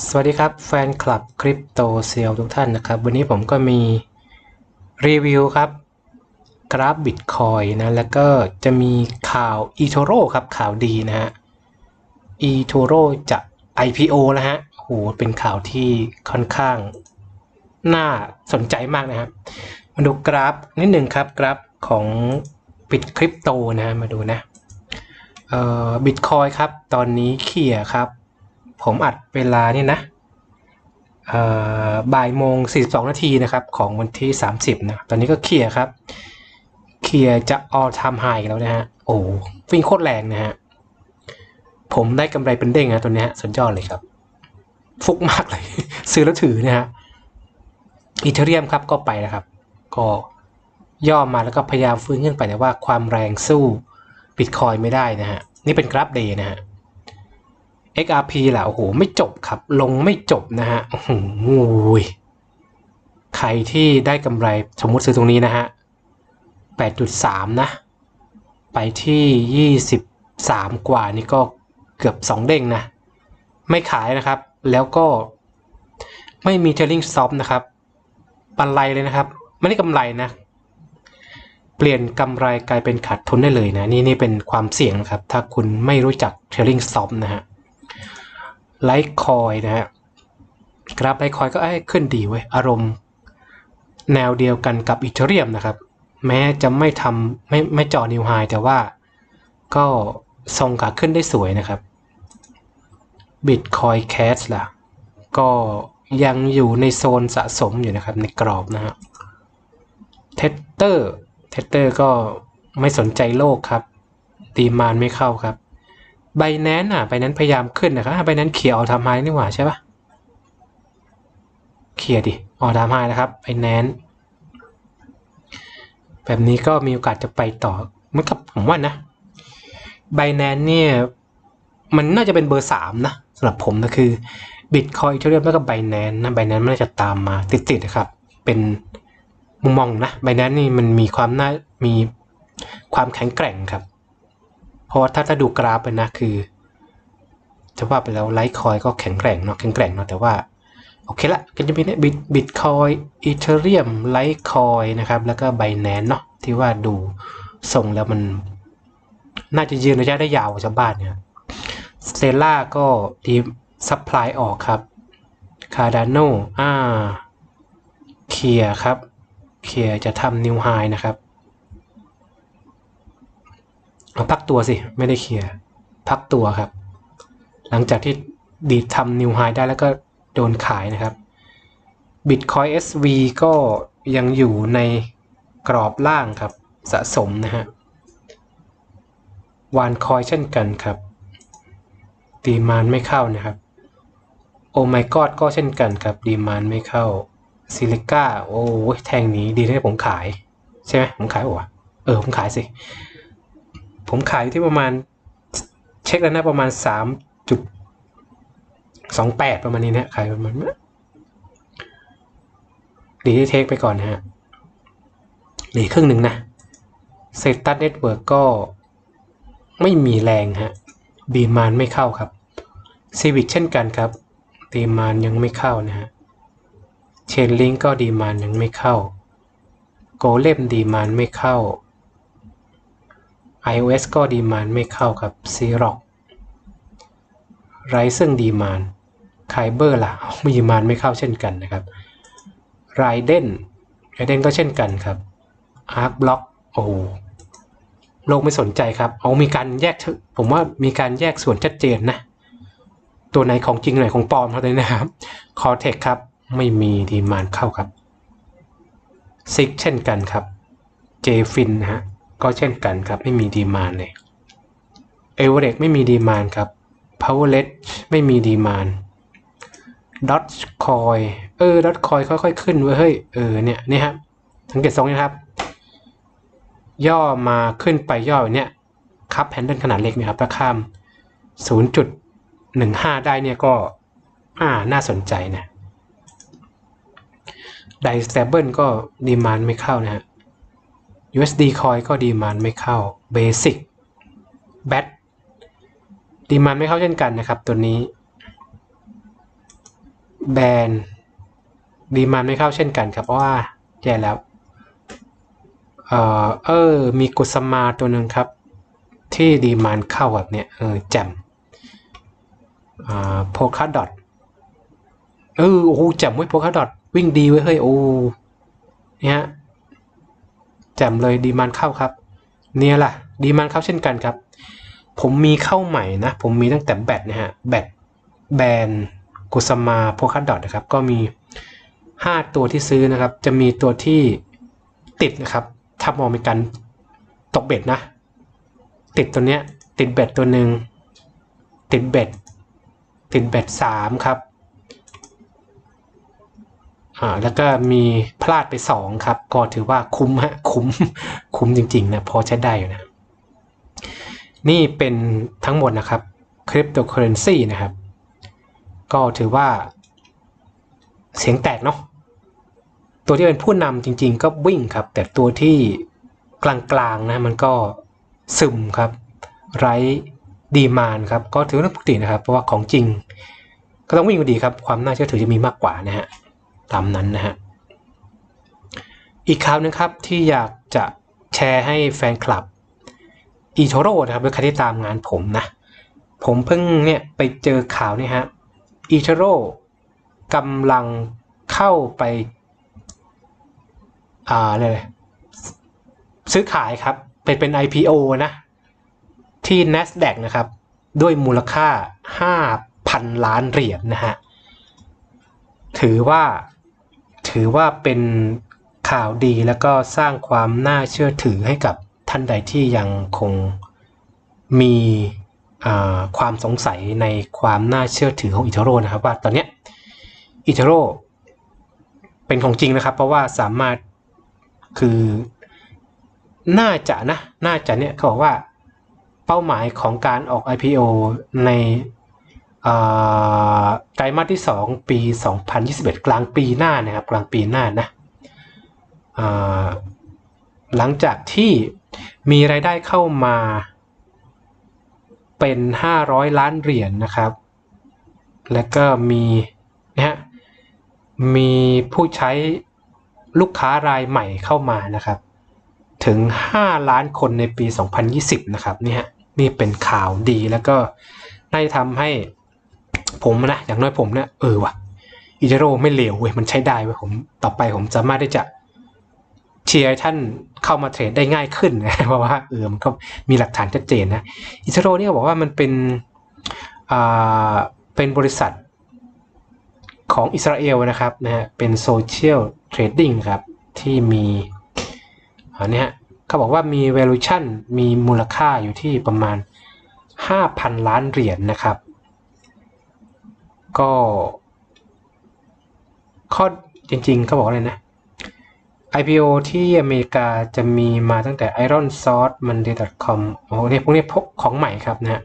สวัสดีครับแฟนคลับคริปโตเซียลทุกท่านนะครับ วันนี้ผมก็มีรีวิวครับ กราฟบิตคอยนะแล้วก็จะมีข่าว eToro ครับข่าวดีนะฮะ eToro จะ IPO แล้วฮะโหเป็นข่าวที่ค่อนข้าง น่าสนใจมากนะครับมาดูกราฟนิดหนึ่งครับกราฟของบิตคริปโตนะฮะมาดูนะเอ่อบิตคอยครับตอนนี้เขี่ยครับ ผมอัดเวลาเนี่ยนะบ่ายโมง 42 นาทีนะครับของวันที่ 30 นะ ตอนนี้ก็เคลียร์ครับ เคลียร์จะ all time high แล้วนะฮะ โอ้วิ่งโคตรแรงนะฮะ ผมได้กำไรเป็นเด้งนะตัวเนี้ยสุดยอดเลยครับ ฟุกมากเลย ซื้อแล้วถือนะฮะอีเทเรียมครับก็ไปแล้วครับ ก็ย่อมาแล้วก็พยายามฟื้นขึ้นไปแต่ว่าความแรงสู้บิตคอยไม่ได้นะฮะ นี่เป็นกราฟเดย์นะฮะ XRP แหละโอ้โหไม่จบครับ ลงไม่จบนะฮะโอ้โหใครที่ได้กำไรสมมุติซื้อตรงนี้นะฮะ 8.3 นะ ไปที่ 23 กว่านี่ก็เกือบ 2 เด้งนะ ไม่ขายนะครับ แล้วก็ไม่มี trailing stop นะครับปันไรเลยนะครับ ไม่ได้กำไรนะ เปลี่ยนกำไรกลายเป็นขาดทุนได้เลยนะ นี่นี่เป็นความเสี่ยงนะครับ ถ้าคุณไม่รู้จัก trailing stop นะฮะ ไลท์คอยนะฮะกราฟไลท์คอยก็ไอ้ขึ้นดีเว้ยอารมณ์ แนวเดียวกันกับอีเทเรียมนะครับ แม้จะไม่ทำไม่ไม่จาะนิวไฮแต่ว่าก็ทรงขาขึ้นได้สวยนะครับ Bitcoin Cash ล่ะ ก็ยังอยู่ในโซนสะสมอยู่นะครับในกรอบนะฮะเทเตอร์เทเตอร์ก็ไม่สนใจโลกครับตีมานไม่เข้าครับ ไบแนนอะไบแนนพยายามขึ้นนะครับไบแนนเขียวทำไฮนี่หว่าใช่ปะเขียดิออทำไฮนะครับไบแนนแบบนี้ก็มีโอกาสจะไปต่อเหมือนกับผมว่านะไบแนนเนี่ยมันน่าจะเป็นเบอร์สามนะสำหรับผมนะคือบิตคอยเทเรียมแล้วก็ไบแนนนะไบแนนมันน่าจะตามมาติดๆนะครับ เป็นมุมมองนะไบแนนนี่มันมีความน่ามีความแข็งแกร่งครับ เพราะถ้าถ้าดูกราฟไปนะคือจะว่าไปแล้วไลท์คอยก็แข็งแกร่งเนาะแข็งแกร่งเนาะแต่ว่าโอเคละก็จะมีเนี่ยบิตบิตคอยอีเทเรียมไลท์คอยนะครับ แล้วก็ไบแนนเนาะที่ว่าดูส่งแล้วมัน น่าจะยืนระยะได้ยาวชาวบ้านเนี่ยสเตล่าก็ดีซัพพลายออกครับคาร์ดานโนอ่าเคลียครับเคลียจะทำนิวไฮนะครับ เอาพักตัวสิ ไม่ได้เคลียร์พักตัวครับ หลังจากที่ดีดทำนิวไฮได้แล้วก็โดนขายนะครับ Bitcoin SV ก็ยังอยู่ในกรอบล่างครับสะสมนะฮะวานคอยเช่นกันครับดีมานไม่เข้านะครับโอไมกอดก็เช่นกันครับดีมานไม่เข้าซิลิก้าโอ้ยแทงนี้ดีที่ผมขาย ใช่ไหมผมขายหัวเออผมขายสิ ผมขายอยู่ที่ประมาณ เช็คแล้วนะประมาณสามจุดสองแปดประมาณนี้นะขายประมาณนี้ดีที่เทคไปก่อนนะฮะหลีครึ่งหนึ่งนะเซตัสเน็ตเวิร์กก็ไม่มีแรงฮะบีมานไม่เข้าครับซีวิกเช่นกันครับดีมานยังไม่เข้านะฮะเชนลิงก็ดีมานยังไม่เข้า โกเลมดีมานไม่เข้า iOS ก็ดีมานไม่เข้าครับซีร็อกไรซึ่งดีมานไคเบอร์ล่ะมีดีมานไม่เข้าเช่นกันนะครับไรเดนไรเดนก็เช่นกันครับอาร์คบล็อกโอ้โลกไม่สนใจครับ เอามีการแยก ผมว่ามีการแยกส่วนชัดเจนนะ ตัวไหนของจริงไหนของปลอมเท่านั้นนะครับคอเทคครับ ไม่มีดีมานเข้าครับ ซิกเช่นกันครับเจฟินนะฮะ ก็เช่นกันครับไม่มีดีมานเลยเอเวอเรกไม่มีดีมานครับพาวเวอร์เลไม่มีดีมานดอทคอยเออดอทคอยค่อยๆขึ้นเว้ยเฮ้ยเออเนี่ยนี่ครับสังเกตทรงนะครับ ย่อมาขึ้นไปย่อเนี้ยครับแพนเดิลขนาดเล็กนะครับถ้าข้าม 0.15 ได้เนี่ยก็อ่าน่าสนใจนะไดสเตเบิลก็ดีมานไม่เข้านะฮะ USD coin ก็ดีมานไม่เข้า Basic b a t ดีมานไม่เข้าเช่นกันนะครับ ตัวนี้ แบรนดีมันไม่เข้าเช่นกันครับ เพราะว่าแย่แล้ว เออเออ มีกุสมาตัวหนึ่งครับ ที่ดีมันเข้าแบบเนี้ยเออแจมอ่าโพคาดอทเออโอ้โหแจมไว้โพคาดอทวิ่งดีไว้ยเฮ้ยโอ้เนี่ย แจมเลยดีมันเข้าครับ เนี่ยล่ะดีมันเข้าเช่นกันครับ ผมมีเข้าใหม่นะ ผมมีตั้งแต่แบตนะฮะแบตแบรนกุสมาโพคาดอทนะครับ ก็มี 5 ตัวที่ซื้อนะครับ จะมีตัวที่ติดนะครับ ถ้ามองเป็นการตกเบ็ดนะ ติดตัวเนี้ยติดเบ็ดตัวหนึ่งติดเบ็ดติดเบ็ดสามครับ อ่าแล้วก็มีพลาดไปสองครับ ก็ถือว่าคุ้มฮะคุ้มคุ้มจริงๆนะพอใช้ได้อยู่นะ นี่เป็นทั้งหมดนะครับ cryptocurrency นะครับ ก็ถือว่าเสียงแตกเนาะตัวที่เป็นผู้นำจริงๆก็วิ่งครับ แต่ตัวที่กลางๆนะมันก็ซึมครับ ไร้ดีมานครับ ก็ถือว่าปกตินะครับ เพราะว่าของจริง ก็ต้องวิ่งกว่ดีครับ ความน่าเชื่อถือจะมีมากกว่านะฮะ ตามนั้นนะฮะอีกข่าวหนึงครับที่อยากจะแชร์ให้แฟนคลับอีโทโร่นะครับเป็นใครที่ตามงานผมนะ ผมเพิ่งเนี่ยไปเจอข่าวนี่ฮะอีโทโร่กำลังเข้าไปอ่าเลยซื้อขายครับ เป็นเป็น IPO นะ ที่ NASDAQ นะครับ ด้วยมูลค่า 5,000 ล้านเหรียญนะฮะ ถือว่า ถือว่าเป็นข่าวดีแล้วก็สร้างความน่าเชื่อถือให้กับท่านใดที่ยังคงมีความสงสัยในความน่าเชื่อถือของอิทาโร่นะครับว่าตอนนี้อิทาโร่เป็นของจริงนะครับ เพราะว่าสามารถคือน่าจะนะน่าจะเนี่ยเขาบอกว่าเป้าหมายของการออก IPO ใน ไตรมาสที่ 2 ปี 2021 กลางปีหน้านะครับกลางปีหน้านะหลังจากที่มีรายได้เข้ามาเป็น 500 ล้านเหรียญนนะครับ แล้วก็มีนะฮะมีผู้ใช้ลูกค้ารายใหม่เข้ามานะครับ ถึง 5 ล้านคนในปี 2020 นะครับนี่ฮะนี่เป็นข่าวดีแล้วก็ได้ทำให้ ผมนะอย่างน้อยผมเนี่ยเออว่ะอิจโร่ไม่เลวเว้ยมันใช้ได้เว้ยผมต่อไปผมสามารถที่จะเชียร์ท่านเข้ามาเทรดได้ง่ายขึ้นนะเพราะว่าเออมันก็มีหลักฐานชัดเจนนะอิจโร่เนี่ยบอกว่ามันเป็นอ่าเป็นบริษัทของอิสราเอลนะครับนะฮะเป็นโซเชียลเทรดดิ้งครับ ที่มีอันนี้ฮะเขาบอกว่ามี valuation มีมูลค่าอยู่ที่ประมาณ 5,000 ล้านเหรียญนนะครับ ก็ข้อจริงๆเขาบอกว่าอะไรนะ IPO ที่อเมริกาจะมีมาตั้งแต่ Iron Source Monday.com โอ้โหเนี่ยพวกนี้พกของใหม่ครับนะฮะ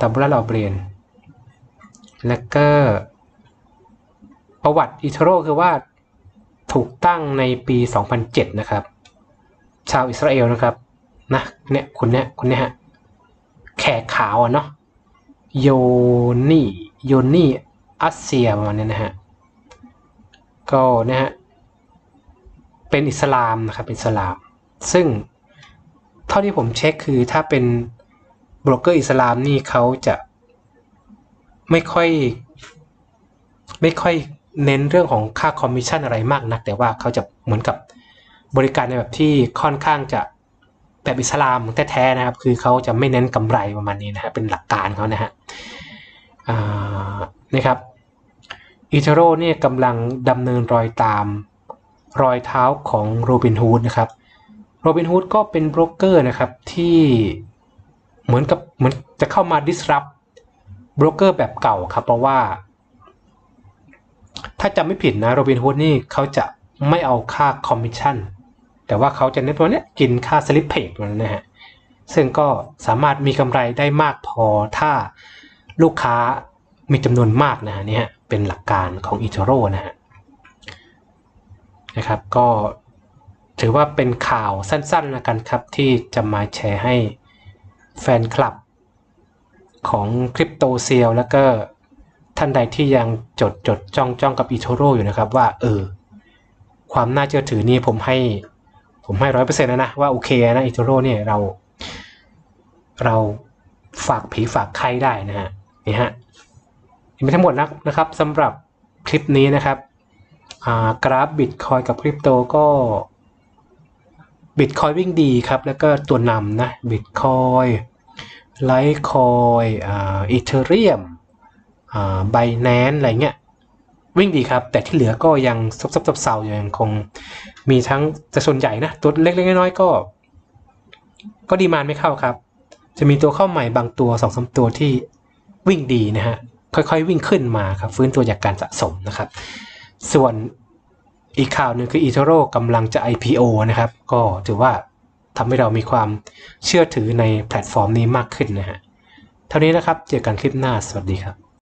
ตับบุระเราเบรียน แล้วก็ ประวัติอีโทโรคือว่าถูกตั้งในปี 2007 นะครับ ชาวอิสราเอลนะครับ นะเนี่ยคนเนี้ยคนเนี้ยฮะแขกขาวอะเนาะโยนี่ ยนี่อัสเซียประมาณนี้นะฮะก็นะฮะเป็นอิสลามนะครับเป็นอิสลาม ซึ่งเท่าที่ผมเช็คคือถ้าเป็นโบรกเกอร์อิสลามนี่เขาจะไม่ค่อยไม่ค่อยเน้นเรื่องของค่าคอมมิชชั่นอะไรมากนัก แต่ว่าเขาจะเหมือนกับบริการในแบบที่ค่อนข้างจะแบบอิสลามแท้ๆนะครับ คือเขาจะไม่เน้นกำไรประมาณนี้นะฮะเป็นหลักการเขานะฮะ นะครับอิทาโร่เนี่ยกำลังดำเนินรอยตามรอยเท้าของโรบินฮูดนะครับโรบินฮูดก็เป็นโบรกเกอร์นะครับที่เหมือนกับเหมือนจะเข้ามา disrupt โบรกเกอร์แบบเก่าครับเพราะว่า ถ้าจำไม่ผิดนะโรบินฮูดนี่เขาจะไม่เอาค่าคอมมิชชั่นแต่ว่าเขาจะเน้นตัวเนี้ยกินค่าสลิปเพจมันนะฮะซึ่งก็สามารถมีกำไรได้มากพอถ้า ลูกค้ามีจำนวนมากนะฮะนี่ฮะเป็นหลักการของอิ t โรนะฮะนะครับ ก็ถือว่าเป็นข่าวสั้นๆนะกันครับ ที่จะมาแชร์ให้แฟนคลับของคริปโตเซียลแล้วก็ท่านใดที่ยังจดจดจ้องจ้องกับอีโทโรอยู่นะครับว่า เออ ความน่าเชื่อถือนี่ผมให้ผมให้ร้อยเปอร์เซ็นต์แล้วนะ ว่าโอเคนะอีโทโรเนี่ยเรา เราฝากผีฝากใครได้นะฮะ นี่ฮะนี่เป็นทั้งหมดนะนะครับสำหรับคลิปนี้นะครับกราฟบิตคอยกับคริปโตก็บิตคอยวิ่งดีครับ แล้วก็ตัวนำนะบิตคอยไลท์คอยอีเทเรียมอ่าไบแนนอะไรเงี้ยวิ่งดีครับ แต่ที่เหลือก็ยังซบซบเซาอยู่ยังคงมีทั้งแต่ส่วนใหญ่นะ ตัวเล็กๆน้อยๆก็ ก็ดีมานไม่เข้าครับ จะมีตัวเข้าใหม่บางตัวสองสามตัวที่ วิ่งดีนะฮะค่อยๆวิ่งขึ้นมาครับฟื้นตัวจากการสะสมนะครับ ส่วนอีกข่าวหนึ่งคืออีทโรกำลังจะ IPO นะครับ ก็ถือว่าทำให้เรามีความเชื่อถือในแพลตฟอร์มนี้มากขึ้นนะฮะ เท่านี้นะครับ เจอกันคลิปหน้า สวัสดีครับ